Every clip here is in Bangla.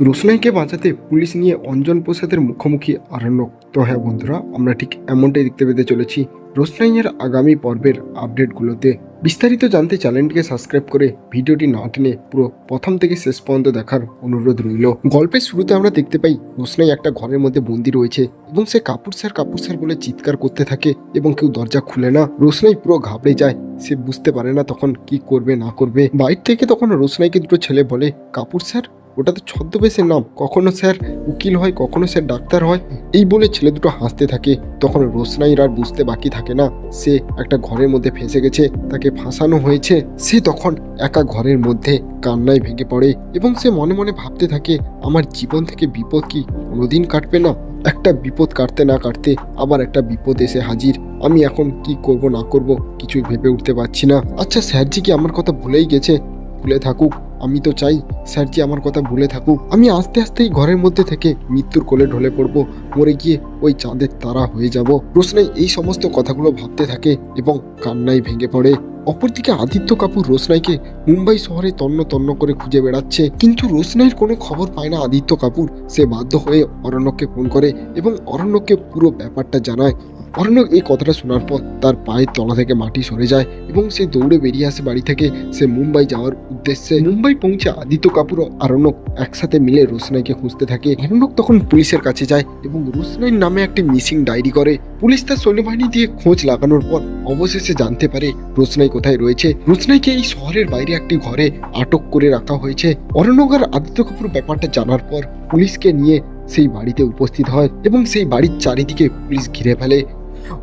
রোশনাইকে বাঁচাতে পুলিশ নিয়ে অঞ্জন প্রসাদের মুখোমুখি আরণ্যক তো হ্যাঁ বন্ধুরা, আমরা ঠিক এমনটাই দেখতে পেতে চলেছি রোশনাইয়ের আগামী পর্বের আপডেটগুলোতে। বিস্তারিত জানতে চ্যানেলটিকে সাবস্ক্রাইব করে ভিডিওটি না টেনে পুরো প্রথম থেকে শেষ পর্যন্ত দেখার অনুরোধ রইল। গল্পের শুরুতে আমরা দেখতে পাই রোশনাই একটা ঘরের মধ্যে বন্দি রয়েছে এবং সে কাপুর স্যার কাপুর স্যার বলে চিৎকার করতে থাকে এবং কেউ দরজা খুলে না। রোশনাই পুরো ঘাবড়ে যায়, সে বুঝতে পারে না তখন কি করবে, না করবে। বাইর থেকে তখন রোশনাইকে দুটো ছেলে বলে, কাপুর স্যার ওটা তো ছদ্মবেশের নাম, কখনো স্যার উকিল হয়, কখনো স্যার ডাক্তার হয়, এই বলে ছেলে দুটো হাসতে থাকে। তখন রোশনাইর আর বুঝতে বাকি থাকে না। সে একটা ঘরের মধ্যে ফেঁসে গেছে, তাকে ফাঁসানো হয়েছে। সে তখন একা ঘরের মধ্যে কান্নায় ভেঙে পড়ে এবং সে মনে মনে ভাবতে থাকে, আমার জীবন থেকে বিপদ কি কোনোদিন কাটবে না? একটা বিপদ কাটতে না কাটতে আবার একটা বিপদ এসে হাজির। আমি এখন কি করব না করব কিছুই ভেবে উঠতে পারছি না। আচ্ছা স্যারজি কি আমার কথা ভুলেই গেছে? ভুলে থাকুক। আমি তো চাই স্যারজি আমার কথা ভুলে থাকুক। আমি আস্তে আস্তেই ঘরের মধ্যে থেকে মৃত্যুর কোলে ঢলে পড়ব, মরে গিয়ে ওই চাঁদের তারা হয়ে যাব। রোশনাই এই সমস্ত কথাগুলো ভাবতে থাকে এবং কান্নায় ভেঙে পড়ে। অপরদিকে আদিত্য কাপুর রোশনাইকে মুম্বাই শহরে তন্ন তন্ন করে খুঁজে বেড়াচ্ছে। কিন্তু রোশনাইয়ের কোনো খবর পায় না আদিত্য কাপুর। সে বাধ্য হয়ে অরণ্যকে ফোন করে এবং অরণ্যকে পুরো ব্যাপারটা জানায়। অরণ্যক এই কথাটা শোনার পর তার পায়ের তলা থেকে মাটি সরে যায় এবং সে দৌড়ে বেরিয়ে আসে বাড়ি থেকে। সে মুম্বাই যাওয়ার উদ্দেশ্যে। মুম্বাই পৌঁছে আদিত্য কাপুর ও আরণ্যক একসাথে মিলে রোশনাইকে খুঁজতে থাকে। আরণ্যক তখন পুলিশের কাছে যায় এবং রোশনাইর নামে একটি মিসিং ডায়েরি করে। পুলিশ তার সৈন্যবাহিনী দিয়ে খোঁজ লাগানোর পর অবশেষে জানতে পারে রোশনাই কোথায় রয়েছে। রোশনাইকে এই শহরের বাইরে একটি ঘরে আটক করে রাখা হয়েছে। অরণ্যক আর আদিত্য কাপুর ব্যাপারটা জানার পর পুলিশকে নিয়ে সেই বাড়িতে উপস্থিত হয় এবং সেই বাড়ির চারিদিকে পুলিশ ঘিরে ফেলে।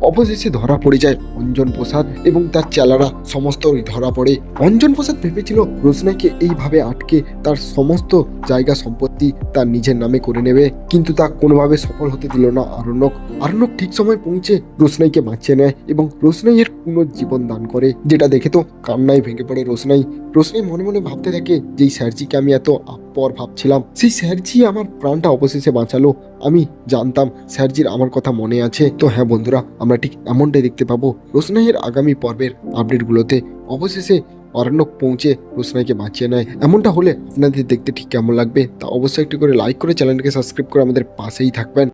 অবশেষে ধরা পড়ে যায় অঞ্জন প্রসাদ এবং তার চেলারা। সমস্তই ধরা পড়ে। অঞ্জন প্রসাদ ভেবেছিল রোশনাইকে এইভাবে আটকে তার সমস্ত জায়গা সম্পত্তি তার নিজের নামে করে নেবে, কিন্তু তা কোনোভাবে সফল হতে দিল না আরণ্যক। আরণ্যক ঠিক সময় পৌঁছে রোশনাইকে বাঁচিয়ে নেয় এবং রোশনাইয়ের পুনর্জীবন দান করে, যেটা দেখে তো কান্নায় ভেঙে পড়ে রোশনাই। রোশনাই মনে মনে ভাবতে থাকে, যেই স্যারজিকে আমি এত আপর ভাবছিলাম, সেই স্যারজি আমার প্রাণটা অবশেষে বাঁচালো। আমি জানতাম স্যারজির আমার কথা মনে আছে। তো হ্যাঁ বন্ধুরা, আমরা ঠিক এমনটাই দেখতে পাবো রোশনাইয়ের আগামী পর্বের আপডেটগুলোতে। অবশেষে অরণ্যক পৌঁছে রোশনাইকে বাঁচিয়ে নেয়। এমনটা হলে আপনাদের দেখতে ঠিক কেমন লাগবে তা অবশ্যই একটি করে লাইক করে চ্যানেলকে সাবস্ক্রাইব করে আমাদের পাশেই থাকবেন।